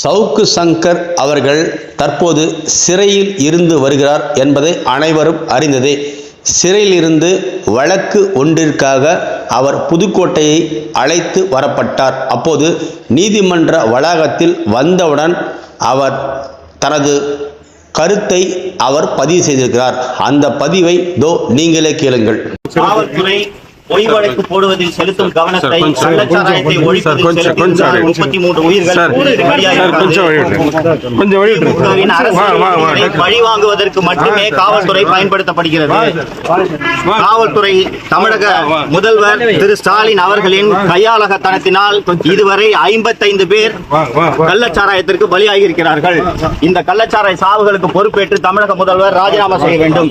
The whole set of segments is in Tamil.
சவுக்கு சங்கர் அவர்கள் தற்போது சிறையில் இருந்து வருகிறார் என்பதை அனைவரும் அறிந்ததே. சிறையிலிருந்து வழக்கு ஒன்றிற்காக அவர் புதுக்கோட்டையை அழைத்து வரப்பட்டார். அப்போது நீதிமன்ற வளாகத்தில் வந்தவுடன் அவர் தனது கருத்தை அவர் பதிவு செய்திருக்கிறார். அந்த பதிவை தோ நீங்களே கேளுங்கள். காவல்துறை பொய் வழக்கு போடுவதில் செலுத்தும் கவனத்தை கள்ளச்சாராயத்தை ஒழிப்பதில். கொஞ்சம், முப்பத்தி மூன்று உயிர்கள் பழி வாங்குவதற்கு மட்டுமே காவல்துறை பயன்படுத்தப்படுகிறது. காவல்துறை தமிழக முதல்வர் திரு ஸ்டாலின் அவர்களின் கையாளகத்தனத்தினால் இதுவரை ஐம்பத்தைந்து பேர் கள்ளச்சாராயத்திற்கு பலியாகி இருக்கிறார்கள் இந்த கள்ளச்சாராய சாவுகளுக்கு பொறுப்பேற்று தமிழக முதல்வர் ராஜினாமா செய்ய வேண்டும்.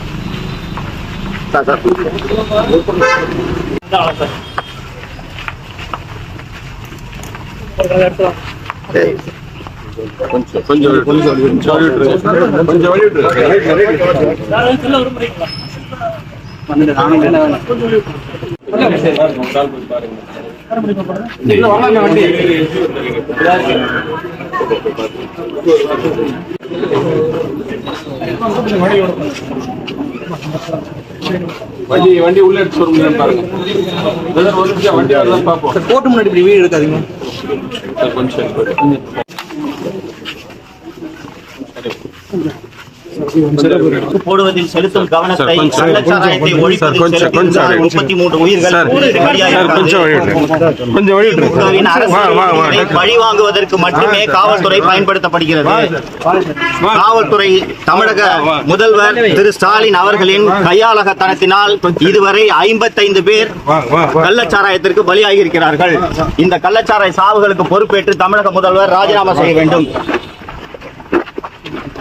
வழி விட்டுருங்க. கொஞ்சம் வழி விட்டுருங்க. கொஞ்சம் வழி வண்டி வண்டி உள்ள எடுத்து வர முடியும் பாருங்க. வண்டி வரதான் பார்ப்போம் கோர்ட்டு முன்னாடி இப்படி வீடு எடுக்காதீங்க. கொஞ்சம் போடுவதில் செலுத்தும் கவனத்தை கள்ளச்சாராயத்தை ஒழிப்பதில் முப்பத்தி மூன்று உயிர்கள் பழி வாங்குவதற்கு மட்டுமே காவல்துறை பயன்படுத்தப்படுகிறது. காவல்துறை தமிழக முதல்வர் திரு ஸ்டாலின் அவர்களின் கையாளகத்தனத்தினால் இதுவரை ஐம்பத்தைந்து பேர் கள்ளச்சாராயத்திற்கு பலியாகி இருக்கிறார்கள் இந்த கள்ளச்சாராய சாவுகளுக்கு பொறுப்பேற்று தமிழக முதல்வர் ராஜினாமா செய்ய வேண்டும்.